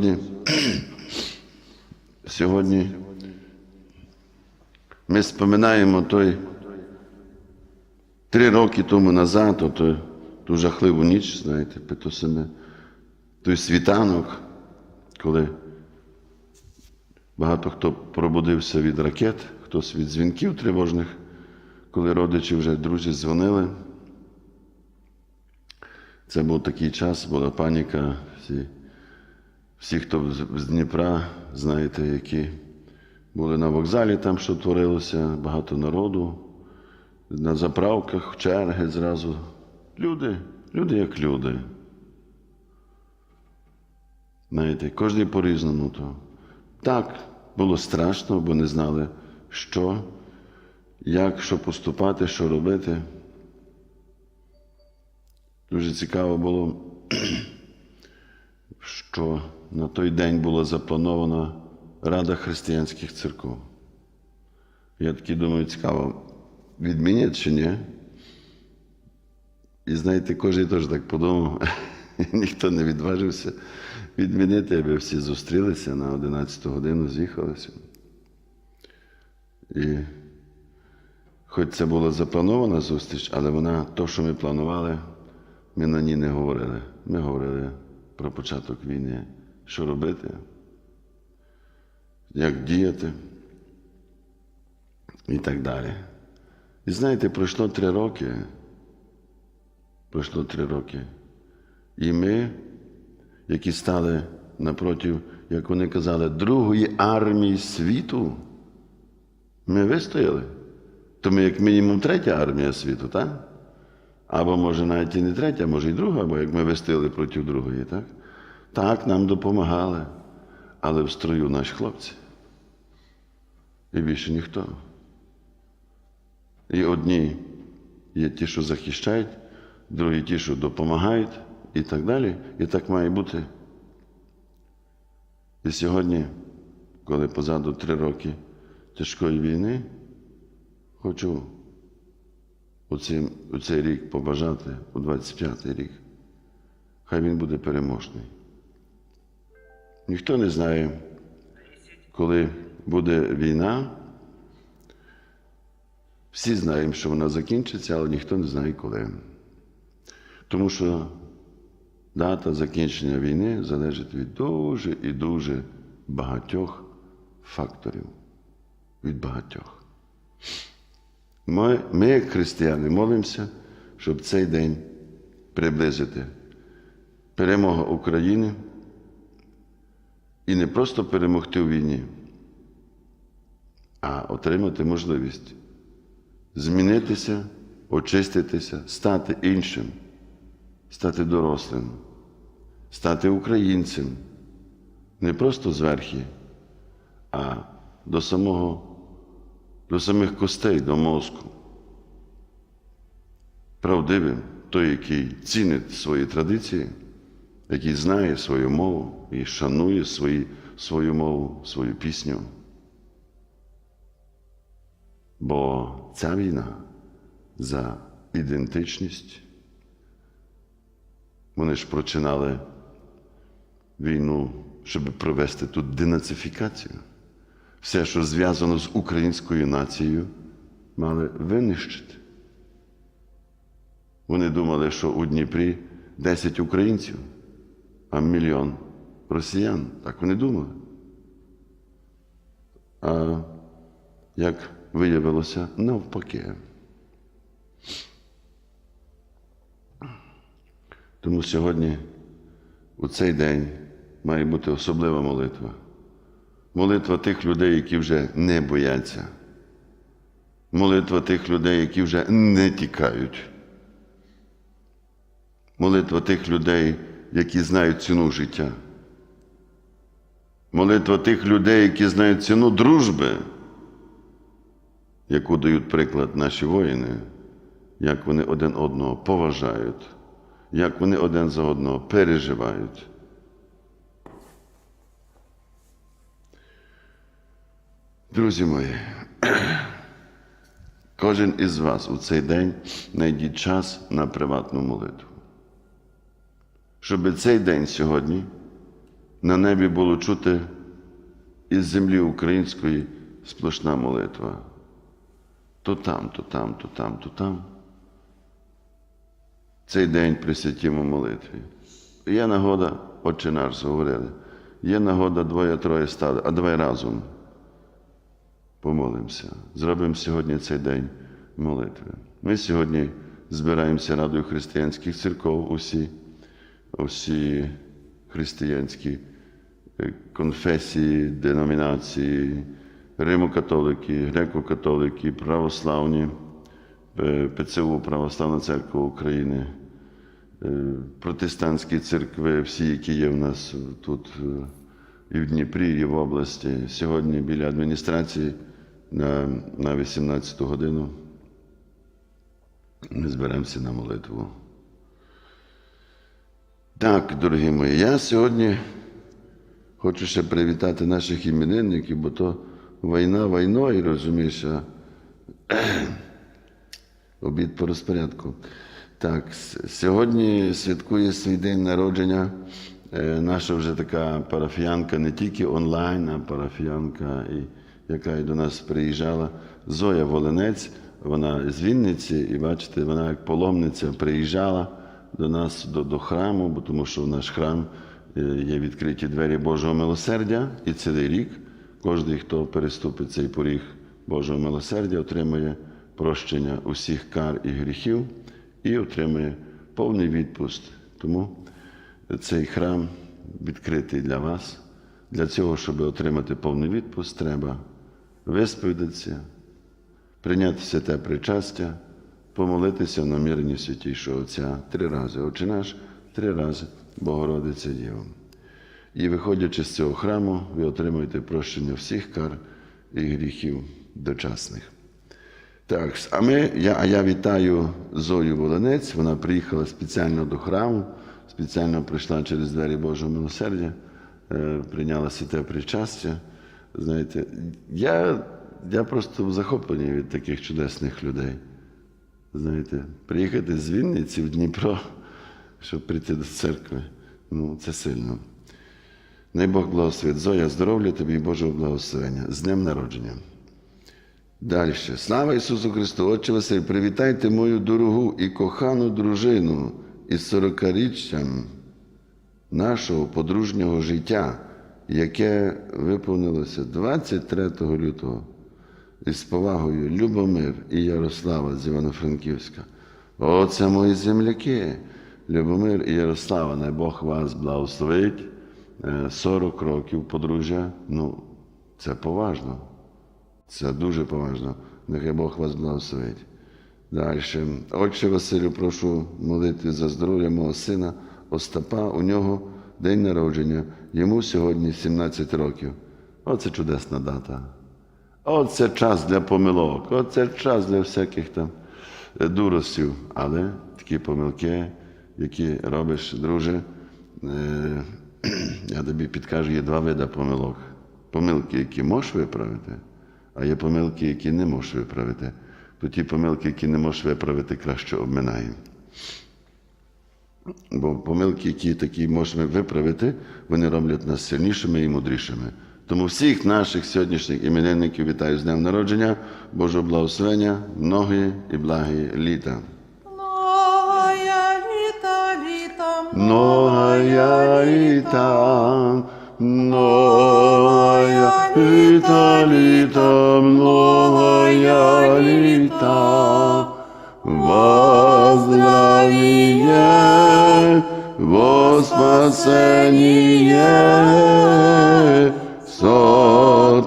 сьогодні, сьогодні ми споминаємо той три роки тому назад, ото, ту жахливу ніч, знаєте, Петосине, той світанок, коли багато хто пробудився від ракет, хтось від дзвінків тривожних, коли родичі вже друзі дзвонили. Це був такий час, була паніка. Всі, всі хто з- Дніпра, знаєте, які були на вокзалі, там що творилося, багато народу, на заправках, черги зразу. Люди, люди як люди. Знаєте, кожен по-різному то. Так, було страшно, бо не знали, що, як, що поступати, що робити. Дуже цікаво було, що на той день була запланована Рада християнських церков. Я такий думаю, цікаво, відмінять чи ні? І знаєте, кожен теж так подумав, ніхто не відважився відмінити, аби всі зустрілися на 11 годину, з'їхалися. І хоч це була запланована зустріч, але вона, то, що ми планували, ми на ній не говорили. Ми говорили про початок війни, що робити, як діяти і так далі. І знаєте, пройшло три роки. Пройшло три роки. І ми, які стали напротив, як вони казали, другої армії світу, ми вистояли. То ми, як мінімум, третя армія світу, так? Або може навіть і не третя, може і друга, бо як ми вистояли проти другої, так? Так, нам допомагали, але в строю наші хлопці. І більше ніхто. І одні є ті, що захищають, другі ті, що допомагають, і так далі. І так має бути. І сьогодні, коли позаду три роки тяжкої війни, хочу у цей, у цей рік побажати, у 25-й рік, хай він буде переможний. Ніхто не знає, коли буде війна. Всі знаємо, що вона закінчиться, але ніхто не знає коли. Тому що дата закінчення війни залежить від дуже і дуже багатьох факторів. Від багатьох. Ми, ми, як християни, молимося, щоб цей день приблизити. Перемога України. І не просто перемогти у війні, а отримати можливість змінитися, очиститися, стати іншим, стати дорослим, стати українцем, не просто зверхи, а до самого, до самих костей, до мозку. Правдивим, той, який цінить свої традиції, який знає свою мову і шанує свої, свою мову, свою пісню. Бо ця війна за ідентичність. Вони ж починали війну, щоб провести тут денацифікацію. Все, що зв'язано з українською нацією, мали винищити. Вони думали, що у Дніпрі 10 українців, а мільйон росіян. Так вони думали. А як виявилося навпаки. Тому сьогодні, у цей день, має бути особлива молитва. Молитва тих людей, які вже не бояться. Молитва тих людей, які вже не тікають. Молитва тих людей, які знають ціну життя. Молитва тих людей, які знають ціну дружби яку дають приклад наші воїни, як вони один одного поважають, як вони один за одного переживають. Друзі мої, кожен із вас у цей день знайдіть час на приватну молитву. Щоб цей день сьогодні на небі було чути із землі української сплошна молитва. То там, то там, то там, то там. Цей день присвятімо молитві. Є нагода, отче наш говорили, є нагода двоє-троє стали, а давай разом помолимося. Зробимо сьогодні цей день молитви. Ми сьогодні збираємося Радою християнських церков, усі, усі християнські е, конфесії, деномінації, римо-католики, греко-католики, православні, е, ПЦУ Православна Церква України, е, протестантські церкви, всі, які є в нас тут і в Дніпрі, і в області. Сьогодні біля адміністрації на, на 18 годину ми зберемося на молитву. Так, дорогі мої, я сьогодні хочу ще привітати наших іменинників, бо то війна війною, розумієш, а обід по розпорядку. Так, сьогодні святкує свій день народження е, наша вже така парафіянка, не тільки онлайн, а парафіянка, і, яка і до нас приїжджала, Зоя Волинець. Вона з Вінниці, і бачите, вона як паломниця приїжджала до нас до, до храму, бо тому що в наш храм е, є відкриті двері Божого милосердя, і цілий рік кожен, хто переступить цей поріг Божого милосердя, отримує прощення усіх кар і гріхів і отримує повний відпуст. Тому цей храм відкритий для вас. Для цього, щоб отримати повний відпуст, треба висповідатися, прийняти святе причастя, помолитися в наміренні святішого Отця три рази. Отче наш, три рази Богородиця Діва. І виходячи з цього храму, ви отримуєте прощення всіх кар і гріхів дочасних. Так, а ми, я, а я вітаю Зою Волонець. Вона приїхала спеціально до храму, спеціально прийшла через двері Божого милосердя, е, прийняла святе причастя. Знаєте, я, я просто в захопленні від таких чудесних людей. Знаєте, приїхати з Вінниці в Дніпро, щоб прийти до церкви, ну, це сильно. Най Бог благословить. Зоя, здоров'я тобі Божого благословення. З днем народження. Далі. Слава Ісусу Христу! Отче Василь, привітайте мою дорогу і кохану дружину із сорокаріччям нашого подружнього життя, яке виповнилося 23 лютого. Із повагою Любомир і Ярослава з Івано-Франківська. Оце мої земляки. Любомир і Ярослава, най Бог вас благословить. Е, 40 років подружжя. Ну, це поважно. Це дуже поважно. Нехай Бог вас благословить. Далі. Отче Василю, прошу молити за здоров'я мого сина Остапа. У нього день народження. Йому сьогодні 17 років. Оце чудесна дата. Оце час для помилок, оце час для всяких там е, дуростів. Але такі помилки, які робиш, друже, е, я тобі підкажу, є два види помилок. Помилки, які можеш виправити, а є помилки, які не можеш виправити. То ті помилки, які не можеш виправити, краще обминаємо. Бо помилки, які такі можемо виправити, вони роблять нас сильнішими і мудрішими. Тому всіх наших сьогоднішніх іменинників вітаю з днем народження, Божого благословення, многі і благі літа. Многая літа, літа, Многая літа, літа, літа, многая літа, во спасение, сотвори,